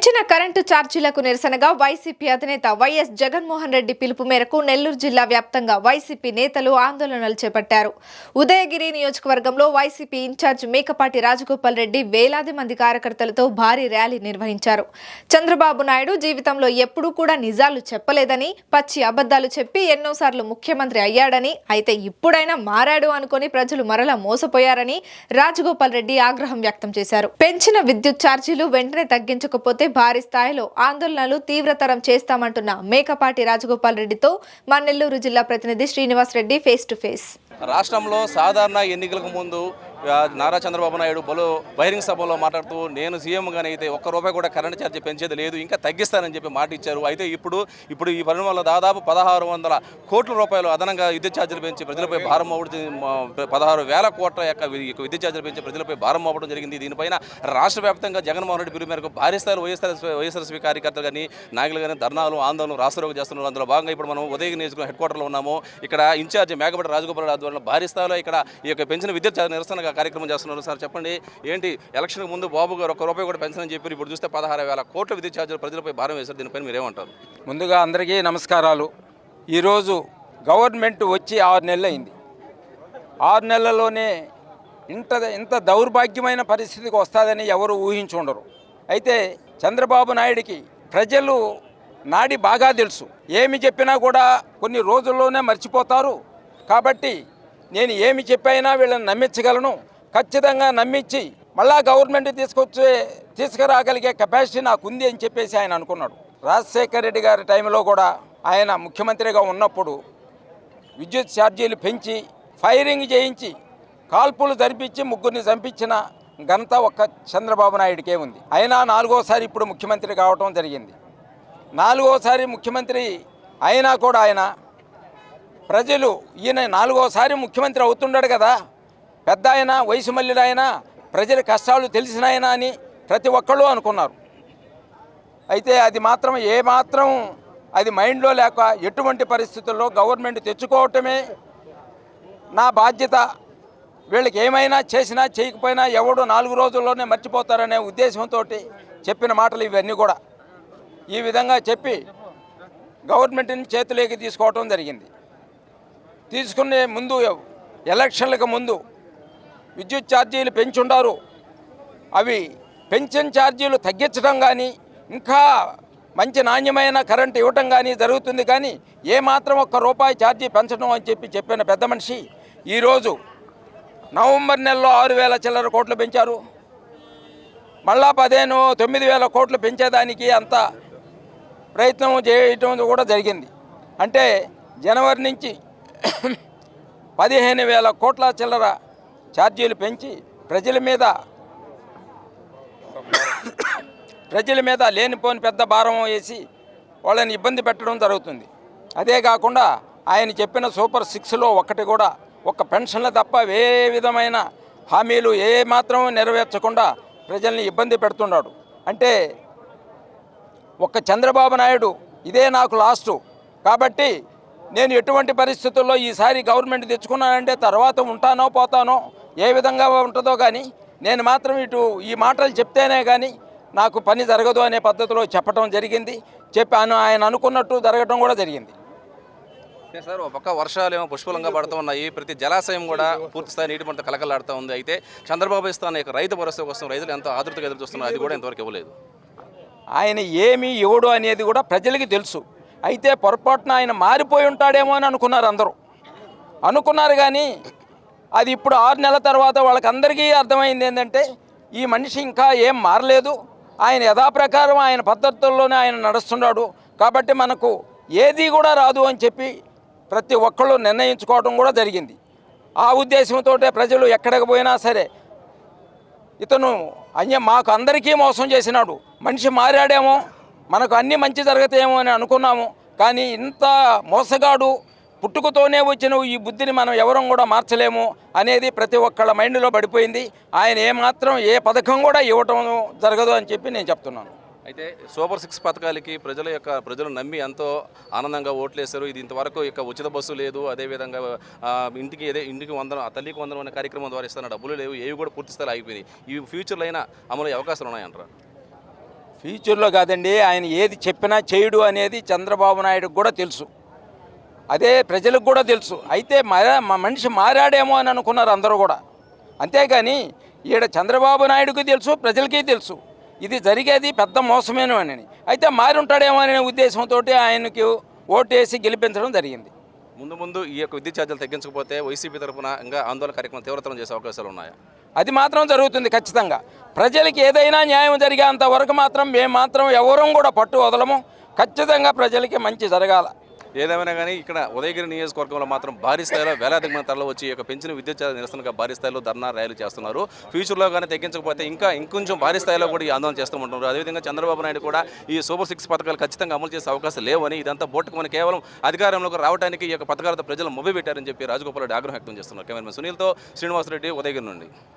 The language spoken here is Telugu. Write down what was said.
పెంచిన కరెంటు ఛార్జీలకు నిరసనగా వైసీపీ అధినేత వైఎస్ జగన్మోహన్ రెడ్డి పిలుపు మేరకు నెల్లూరు జిల్లా వ్యాప్తంగా వైసీపీ నేతలు ఆందోళనలు చేపట్టారు. ఉదయగిరి నియోజకవర్గంలో వైసీపీ ఇన్ఛార్జ్ మేకపాటి రాజగోపాల్ రెడ్డి వేలాది మంది కార్యకర్తలతో భారీ ర్యాలీ నిర్వహించారు. చంద్రబాబు నాయుడు జీవితంలో ఎప్పుడూ కూడా నిజాలు చెప్పలేదని పచ్చి అబద్ధాలు చెప్పి ఎన్నోసార్లు ముఖ్యమంత్రి అయ్యాడని అయితే ఇప్పుడైనా మారాడు అనుకొని ప్రజలు మరలా మోసపోయారని రాజగోపాల్ రెడ్డి ఆగ్రహం వ్యక్తం చేశారు. పెంచిన విద్యుత్ ఛార్జీలు వెంటనే తగ్గించకపోతే భారీ స్థాయిలో ఆందోళనలు తీవ్రతరం చేస్తామంటున్న మేకపాటి రాజగోపాల్ రెడ్డితో మా నెల్లూరు జిల్లా ప్రతినిధి Srinivas Reddy face to face రాష్ట్రంలో సాధారణ ఎన్నికలకు ముందు నారా చంద్రబాబు నాయుడు బలో బహిరంగ సభలో మాట్లాడుతూ నేను సీఎంగానే అయితే ఒక్క రూపాయి కూడా కరెంట్ ఛార్జీ పెంచేది లేదు ఇంకా తగ్గిస్తానని చెప్పి మాట ఇచ్చారు. అయితే ఇప్పుడు ఇప్పుడు ఈ పరిణామంలో దాదాపు పదహారు వందల కోట్ల రూపాయలు అదనంగా విద్యుత్ ఛార్జీలు పెంచి ప్రజలపై భారం అవ్వడం పదహారు వేల కోట్ల యొక్క విద్యుత్ ఛార్జీలు పెంచి ప్రజలపై భారం అవ్వడం జరిగింది. దీనిపైన రాష్ట్ర వ్యాప్తంగా జగన్మోహన్ రెడ్డి పిలుపు మేరకు భారీ స్థాయిలో వైఎస్ఆర్ వైఎస్ఆర్సీపీ కార్యకర్తలు కానీ నాయకులు కానీ ధర్నాలు ఆందోళనలు రాష్ట్రోగ చేస్తున్నారు. అందులో భాగంగా ఇప్పుడు మనం ఉదయ నియోజకవర్గం హెడ్ క్వార్టర్లో ఉన్నాము. ఇక్కడ ఇన్ఛార్జ్ మేకపటి రాజగోపాల్ ఆధ్వర్యంలో భారీ స్థాయిలో ఇక్కడ ఈ యొక్క పెంచిన విద్యుత్ నిరసనగా కార్యక్రమం చేస్తున్నారు. సార్ చెప్పండి ఏంటి ఎలక్షన్ ముందు బాబు గారు ఒక్క రూపాయి కూడా పెన్షన్ చెప్పి ఇప్పుడు చూస్తే పదహారు వేల కోట్ల విద్యుత్ ఛార్జీలు ప్రజలపై భారం వేశారు. దీనిపైన మీరేమంటారు? ముందుగా అందరికీ నమస్కారాలు. ఈరోజు గవర్నమెంట్ వచ్చి ఆరు నెలలు అయింది ఆరు నెలల్లోనే ఇంత ఇంత దౌర్భాగ్యమైన పరిస్థితికి వస్తుందని ఎవరు ఊహించుండరు. అయితే చంద్రబాబు నాయుడికి ప్రజలు నాడి బాగా తెలుసు. ఏమి చెప్పినా కూడా కొన్ని రోజుల్లోనే మర్చిపోతారు. కాబట్టి నేను ఏమి చెప్పైనా వీళ్ళని నమ్మించగలను. ఖచ్చితంగా నమ్మించి మళ్ళా గవర్నమెంట్ తీసుకొచ్చే తీసుకురాగలిగే కెపాసిటీ నాకు ఉంది అని చెప్పేసి ఆయన అనుకున్నాడు. రాజశేఖర రెడ్డి గారి టైంలో కూడా ఆయన ముఖ్యమంత్రిగా ఉన్నప్పుడు విద్యుత్ ఛార్జీలు పెంచి ఫైరింగ్ చేయించి కాల్పులు జరిపించి ముగ్గురిని చంపించిన ఘనత ఒక్క చంద్రబాబు నాయుడికే ఉంది. అయినా నాలుగోసారి ఇప్పుడు ముఖ్యమంత్రి కావటం జరిగింది. నాలుగోసారి ముఖ్యమంత్రి అయినా కూడా ఆయన ప్రజలు ఈయన నాలుగోసారి ముఖ్యమంత్రి అవుతున్నాడు కదా. పెద్ద ఆయన వయసు మల్లిడు ప్రజల కష్టాలు తెలిసిన ఆయన అని ప్రతి ఒక్కళ్ళు అనుకున్నారు. అయితే అది మాత్రం ఏ మాత్రం అది మైండ్లో లేక ఎటువంటి పరిస్థితుల్లో గవర్నమెంట్ తెచ్చుకోవటమే నా బాధ్యత. వీళ్ళకి ఏమైనా చేసినా చేయకపోయినా ఎవడు నాలుగు రోజుల్లోనే మర్చిపోతారనే ఉద్దేశంతో చెప్పిన మాటలు ఇవన్నీ కూడా. ఈ విధంగా చెప్పి గవర్నమెంట్ని చేతిలోకి తీసుకోవటం జరిగింది. తీసుకునే ముందు ఎలక్షన్లకు ముందు విద్యుత్ ఛార్జీలు పెంచుండారు. అవి పెన్షన్ ఛార్జీలు తగ్గించడం కానీ ఇంకా మంచి నాణ్యమైన కరెంట్ ఇవ్వటం కానీ జరుగుతుంది కానీ ఏమాత్రం ఒక్క రూపాయి ఛార్జీ పెంచడం అని చెప్పి చెప్పిన పెద్ద మనిషి ఈరోజు నవంబర్ నెలలో ఆరు వేల చిల్లర కోట్లు పెంచారు. మళ్ళా పదిహేను తొమ్మిది వేల కోట్లు పెంచేదానికి అంత ప్రయత్నం చేయటం కూడా జరిగింది. అంటే జనవరి నుంచి పదిహేను వేల కోట్ల చిల్లర ఛార్జీలు పెంచి ప్రజల మీద ప్రజల మీద లేనిపోని పెద్ద భారం వేసి వాళ్ళని ఇబ్బంది పెట్టడం జరుగుతుంది. అదే కాకుండా ఆయన చెప్పిన సూపర్ సిక్స్లో ఒకటి కూడా ఒక పెన్షన్లు తప్ప ఏ విధమైన హామీలు ఏ మాత్రం నెరవేర్చకుండా ప్రజల్ని ఇబ్బంది పెడుతున్నాడు. అంటే ఒక్క చంద్రబాబు నాయుడు ఇదే నాకు లాస్టు. కాబట్టి నేను ఎటువంటి పరిస్థితుల్లో ఈసారి గవర్నమెంట్ తెచ్చుకున్నానంటే తర్వాత ఉంటానో పోతానో ఏ విధంగా ఉంటుందో కానీ నేను మాత్రం ఇటు ఈ మాటలు చెప్తేనే కానీ నాకు పని జరగదు అనే పద్ధతిలో చెప్పడం జరిగింది. చెప్పాను ఆయన అనుకున్నట్టు జరగడం కూడా జరిగింది. సార్ ఒక పక్క వర్షాలు ఏమో పుష్పలంగా పడుతూ ఉన్నాయి. ప్రతి జలాశయం కూడా పూర్తి స్థాయి నీటి పంట కలకలాడుతూ ఉంది. అయితే చంద్రబాబు ఇస్తాన యొక్క రైతు భరోసా కోసం రైతులు ఎంతో ఆతృతగా ఎదురు చూస్తున్నారు. అది కూడా ఇంతవరకు ఇవ్వలేదు. ఆయన ఏమి ఇవ్వడు అనేది కూడా ప్రజలకి తెలుసు. అయితే పొరపాటున ఆయన మారిపోయి ఉంటాడేమో అని అనుకున్నారు అందరూ. అనుకున్నారు కానీ అది ఇప్పుడు ఆరు నెలల తర్వాత వాళ్ళకి అందరికీ అర్థమైంది ఏంటంటే ఈ మనిషి ఇంకా ఏం మారలేదు. ఆయన యథాప్రకారం ఆయన పద్ధతుల్లోనే ఆయన నడుస్తున్నాడు. కాబట్టి మనకు ఏది కూడా రాదు అని చెప్పి ప్రతి ఒక్కళ్ళు నిర్ణయించుకోవడం కూడా జరిగింది. ఆ ఉద్దేశంతో ప్రజలు ఎక్కడికి పోయినా సరే ఇతను అన్య మాకు అందరికీ మోసం చేసినాడు. మనిషి మారాడేమో మనకు అన్ని మంచి జరుగుతాయేమో అని అనుకున్నాము. కానీ ఇంత మోసగాడు పుట్టుకతోనే వచ్చిన ఈ బుద్ధిని మనం ఎవరం కూడా మార్చలేము అనేది ప్రతి ఒక్కళ్ళ మైండ్లో పడిపోయింది. ఆయన ఏమాత్రం ఏ పథకం కూడా ఇవ్వటం జరగదు అని చెప్పి నేను చెప్తున్నాను. అయితే సూపర్ సిక్స్ పథకాలకి ప్రజల యొక్క ప్రజలు నమ్మి ఎంతో ఆనందంగా ఓట్లేశారు. ఇది ఇంతవరకు ఇక ఉచిత బస్సు లేదు. అదేవిధంగా ఇంటికి ఏదే ఇంటికి వందనం తల్లికి వందనం అనే కార్యక్రమం ద్వారా ఇస్తున్న డబ్బులు లేవు. ఏవి కూడా పూర్తి స్థాయి ఆగిపోయినాయి. ఈ ఫ్యూచర్లో అయినా అమలు అవకాశాలు ఉన్నాయంటారా? ఫ్యూచర్లో కాదండి ఆయన ఏది చెప్పినా చేయడు అనేది చంద్రబాబు నాయుడుకు కూడా తెలుసు. అదే ప్రజలకు కూడా తెలుసు. అయితే మారా మనిషి మారాడేమో అని అనుకున్నారు అందరూ కూడా. అంతేగాని ఈడ చంద్రబాబు నాయుడుకి తెలుసు ప్రజలకి తెలుసు. ఇది జరిగేది పెద్ద మోసమేను అని. అయితే మారి ఉంటాడేమో అనే ఉద్దేశంతో ఆయనకి ఓటేసి గెలిపించడం జరిగింది. ముందు ముందు ఈ యొక్క విద్యుత్ ఛార్జీలు తగ్గించకపోతే వైసీపీ తరఫున ఇంకా ఆందోళన కార్యక్రమం తీవ్రతరం చేసే అవకాశాలు ఉన్నాయా? అది మాత్రం జరుగుతుంది ఖచ్చితంగా. ప్రజలకి ఏదైనా న్యాయం జరిగేంత వరకు మాత్రం మేము మాత్రం ఎవరూ కూడా పట్టు వదలము. ఖచ్చితంగా ప్రజలకి మంచి జరగాల. ఏదేమైనా కానీ ఇక్కడ ఉదయగిరి నియోజకవర్గంలో మాత్రం భారీ స్థాయిలో వేలాది మంది తరలి వచ్చి ఈ యొక్క పెంచిన విద్యుత్ నిరసనగా భారీ స్థాయిలో ధర్నా ర్యాలీ చేస్తున్నారు. ఫ్యూచర్లో కానీ తగ్గించకపోతే ఇంకా ఇంకొంచెం భారీ స్థాయిలో కూడా ఈ ఆందోళన చేస్తూ ఉంటున్నారు. అదేవిధంగా చంద్రబాబు నాయుడు కూడా ఈ సూపర్ సిక్స్ పథకాలు ఖచ్చితంగా అమలు చేసే అవకాశం లేవని ఇదంతా బోట్టుకుని కేవలం అధికారంలోకి రావడానికి ఈ యొక్క పథకాలతో ప్రజలు మొబ్బి పెట్టారని చెప్పి రాజగోపాల్ రెడ్డి ఆగ్రహం వ్యక్తం చేస్తున్నారు. కెమెరామెన్ సునీల్తో శ్రీనివాసరెడ్డి ఉదయగిరి నుండి.